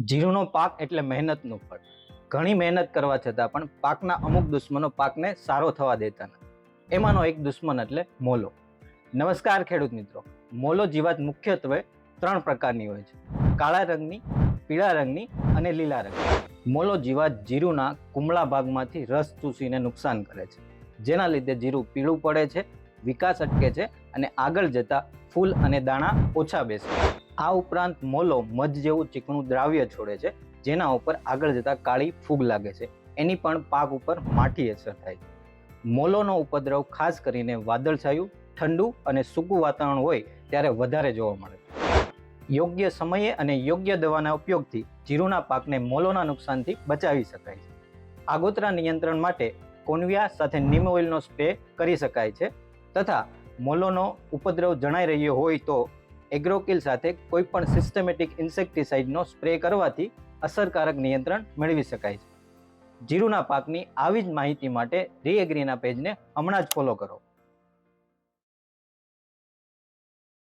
જીરુનો પાક એટલે મહેનતનું ફળ. ઘણી મહેનત કરવા છતાં પણ પાકના અમુક દુશ્મનો પાકને સારો થવા દેતા નથી. એમાંનો એક દુશ્મન એટલે મોલો. નમસ્કાર ખેડૂત મિત્રો. મોલો જીવાત મુખ્યત્વે ત્રણ પ્રકારની હોય છે. કાળા રંગની, પીળા રંગની અને લીલા રંગની. મોલો જીવાત જીરુના કુમળા ભાગમાંથી રસ ચૂસીને નુકસાન કરે છે. જેના લીધે જીરું પીળું પડે છે, વિકાસ અટકે છે અને આગળ જતા ફૂલ અને દાણા ઓછા બેસે છે. આ ઉપરાંત મોલો મધ જેવું ચીકણું દ્રાવ્ય છોડે છે, જેના ઉપર આગળ જતા કાળી ફૂગ લાગે છે. એની પણ પાક ઉપર માઠી અસર થાય મોલોનો ઉપદ્રવ ખાસ કરીને વાદળછાયું, ઠંડુ અને સૂકું વાતાવરણ હોય ત્યારે વધારે જોવા મળે યોગ્ય સમયે અને યોગ્ય દવાના ઉપયોગથી જીરુના પાકને મોલોના નુકસાનથી બચાવી શકાય છે. આગોતરા નિયંત્રણ માટે કોન્વિયા સાથે નીમ ઓઇલનો સ્પ્રે કરી શકાય છે, તથા મોલોનો ઉપદ્રવ જણાઈ રહ્યો હોય તો એગ્રોકિલ સાથે કોઈ પણ સિસ્ટમેટિક ઇન્સેક્ટિસાઇડનો સ્પ્રે કરવાથી અસરકારક નિયંત્રણ મેળવી શકાય છે. જીરુના પાકની આવી જ માહિતી માટે રીએગ્રીના પેજને હમણાં જ ફોલો કરો.